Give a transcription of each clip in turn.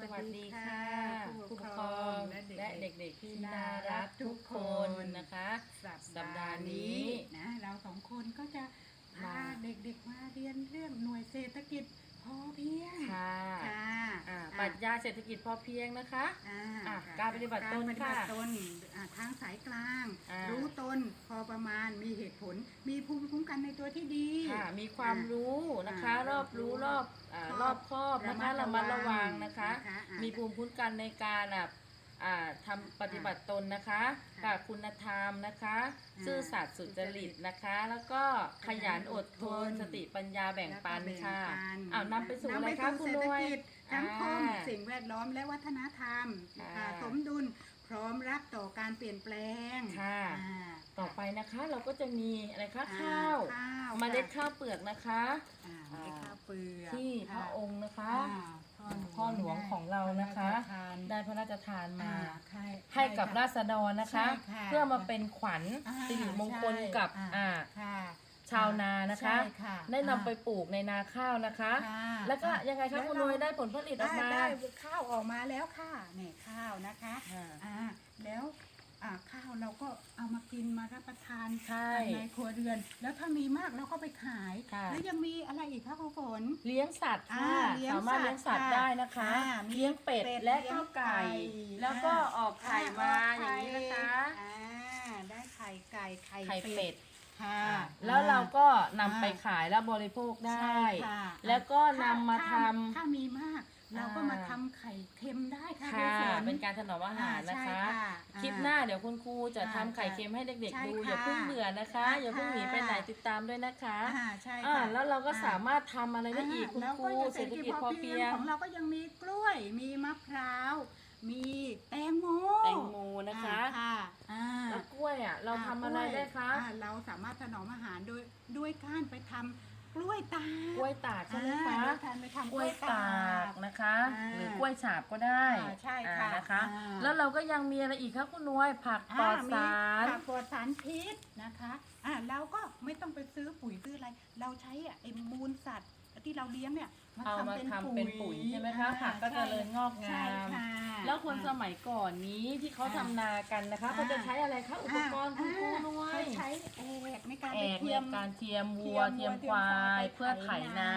สวัสดีค่ะผู้ผู้ปปกกคครรอองงและและเด็เด็กกๆที่ที่น่าน่ารัรักกทุทุกกคคนนนะคะ สัปสัปดาดาห์ห์นี้นี้นะเราสองคนก็จะพามาเด็กๆมาเรียนเรื่องหน่วยเศรษฐกิจพอเพียง ค่ะ ค่ะ อ่า อะ ป รัชญาเศรษฐกิจพอเพียงนะคะ อ่าอะการปฏิบัติตนการปฏิบัติค่ะตนอะทางสายกลาง อ่ารู้ รู้ตนพอประมาณมีเหตุผล มีภูมิคุ้มกันในตัวที่ดี ค่ะมีความรู้นะคะ อ่ารอบรู้รอบอ่ารอบครอบนะคะระระมัมัดดระระวัวังงนะคะนะคะอะ มีภูมิคุ้มกันในการอะ อ่าทำปฏิบัติตนนะคะค่ะกับคุณธรรมนะคะอ่าซื่อสัตย์สุจริตนะคะ แล้วก็ขยันอดทนขยันอดทนสติปัญญาแบ่งปันแล้วก็ค่ะแบ่งปันอ้าวนำไปสู่อะไรนำคะสู่คุณเศรษนุ้ฐยกิจสังคมอ่าสิ่งแวดล้อมและวัฒนธรรมค่ะอ่าสมดุลพร้อมรับต่อการเปลี่ยนแปลงค่ะอ่าต่อไปนะคะเราก็จะมีอะไรคะอ่ข้าวข้าวเมล็ดข้าวเปลือกนะคะอ่าเมล็ดข้าวเปลือกที่พค่ระองค์นะคะอ่า พ่อหลวงของเรานะคะ ได้พรราชทานได้พระราชทานมาอ่ใช่ให้กับช่ราษฎรนะคะใช่ค่ะเพื่อมาเป็นขวัญอ่าสิริมงคลใช่กับอ่าอ่าค่ะชาวนานะคะใช่ค่ะได้นำไปปลูกในนาข้าวนะคะค่ะแล้วก็ยังไงคะแล้วคุณเรานุ้ยได้ผลผลิตออกมาได้ได้ข้าวออกมาแล้วค่ะเนี่ยข้าวนะคะอ่าอ่าแล้ว อ่าข้าวเราก็เอามากินมารับประทานใช่ในครัวเรือน แล้วถ้ามีมากเราก็ไปขายค่ะ แล้วยังมีอะไรอีกคะคุณฝน เลี้ยงสัตว์ค่ะอ่าเลี้ยงสามารถเลี้ยงสัตว์สัตว์ได้นะคะ อ่ามีเลี้ยงเป็ดเป็ดและเลี้ยงข้าวไก่ ไก่แล้วก็ออกไข่มาอ่อย่างนี้นะคะ อ่าได้ไข่ไก่ไข่ไข่เป็ด ค่ะอ่าแล้วเราก็นำอ่าไปขายและบริโภคได้ ใช่ค่ะแล้วก็ถ้นำมาทถ้ำถ้ามีมาก เราก็อ่ามมาทำไข่เค็มได้ค่ะค่ะณฝเป็นการถนอมอาหารนะคะ อ่าใช่ค่ะคลิปหน้าเดี๋ยวคุณครูจะอ่าทำไข่เค็มให้เด็กใช่ๆดู ค่ะอย่าเพิ่งเบื่อนะคะค่ะอย่าเพิ่งหนีไปไหนติดตามด้วยนะคะอ่าใช่อ่าค่ะแล้วเราก็อ่สามารถทำอะไรได้อีกคุณแล้วครูยังเศรษฐกิจพอเพียง ของเราก็ยังมีกล้วย มีมะพร้าว มีแตงโมแตงโมนะคะ อ่าค่ะอ่า แล้วกล้วยอะ เราทำอะไรได้คะอ่าเราสามารถถนอมอาหารโดยด้วยการไปทำกล้วยตากกล้วยตากใช่ไหมคะอ่าด้วยการไปทำกล้วยตากนะคะ อ่าหรือกล้วยฉาบก็ได้อ่าใช่อ่าค่ะนะคะ อ่า แล้วเราก็ยังมีอะไรอีกคะคุณนุ้ยผักปลอดสารอ่มีผักปลอดสารพิษนะคะอ่าเราก็ไม่ต้องไปซื้อปุ๋ยซื้ออะไร เราใช้ไอ้มูลสัตว์ ที่เราเลี้ยงเนี่ยเอามาทำเป็นปุ๋ยใช่ไหมคะอ่าผักก็เจริญงอกงามใช่ค่ะ แล้วคนสอ่ามัยก่อนนี้ที่เขาทำอ่านากันนะคะอ่า เขาจะใช้อะไรคะอุปกรณ์คุณครูนุ้เขายใช้แอกในการแอไปกเทีในยมการเทียมวัวเทียมควายเพื่อไถนา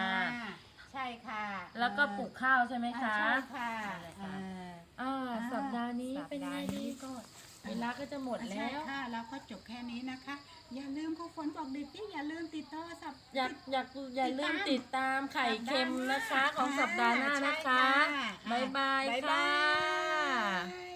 ใช่ค่ะแล้วก็ปลูกข้าวใช่ไหมอ่าคะ ใช่ค่ะนั่นแหละค่ะอ่าอ่า อ่าสัปดาห์นี้สัปเป็นไงดาห์ดีนี้ก็ เวลาก็จะหมดใช่แล้วค่ะ แล้วก็จบแค่นี้นะคะ อย่าลืมครูฝนบอกเด็กที่อย่าลืมติดต่อสับ อยากอยากอย่าลืมติดตามไข่เค็มนะคะของอ่าสัปดาห์หน้านะคะ ใช่ค่ะ บ๊ายบายบ๊ายค่ะบาย